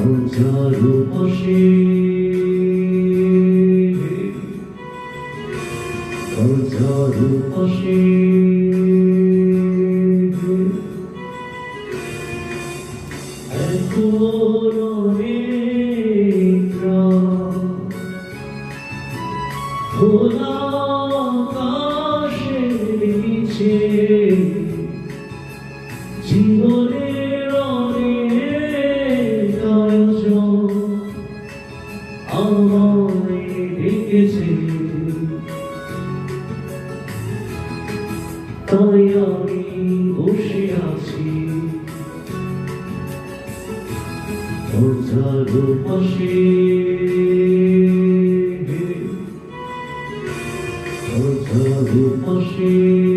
হাজারো পাশে হাজারো পাশে এখন তাই আমি বসে আছি। দরজার পাশে। দরজার পাশে।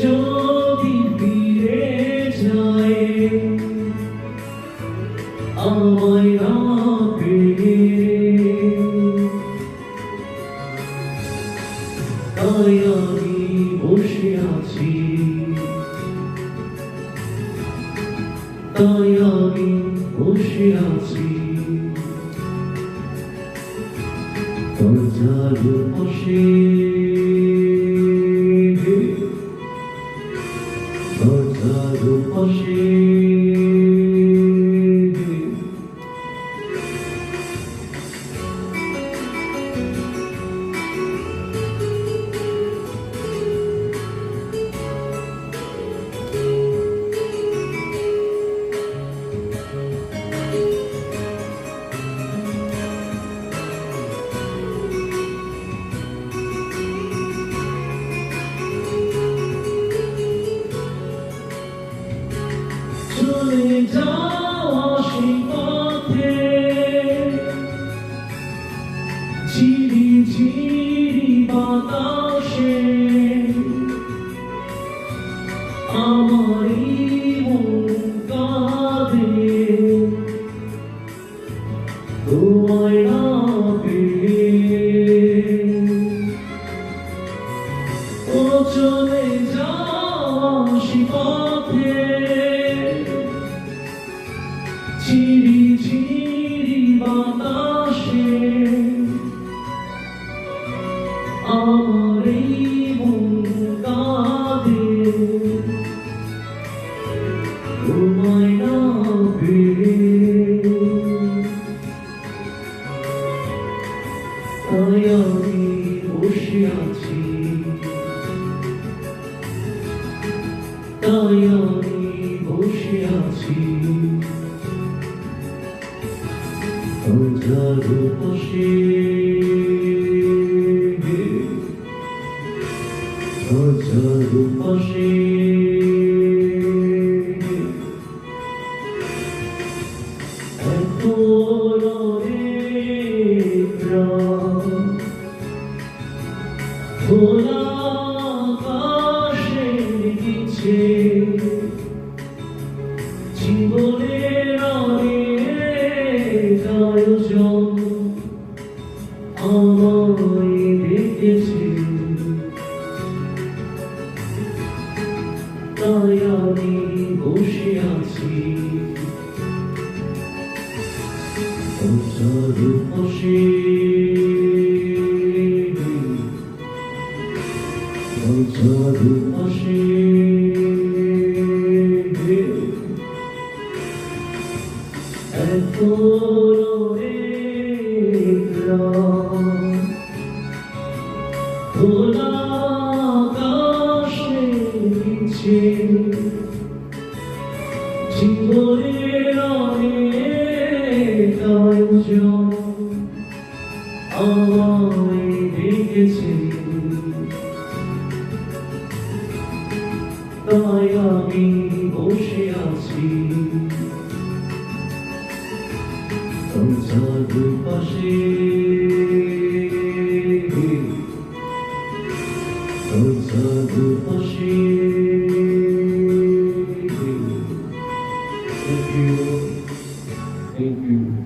যদি ফিরে যায়, আমায় না পেয়ে তাই আমি বসে আছি। তাই আমি বসে আছি। দরজার পাশে দরজার পাশে চলে যাওয়া সেই পথে ঝিরি ঝিরি বাতাসে আমারই পথে বসে আছি তাই আমি বসে আছি। দরজার পাশে। দরজার পাশে। খোলা আকাশে জীবনের অনেক আয়োজন আমায় দেখেছে তাই আমি আছি। অচল রূপসী রূপসী এত খোলা আকাশে নিচে তাই আমি বসে আছি। সংসার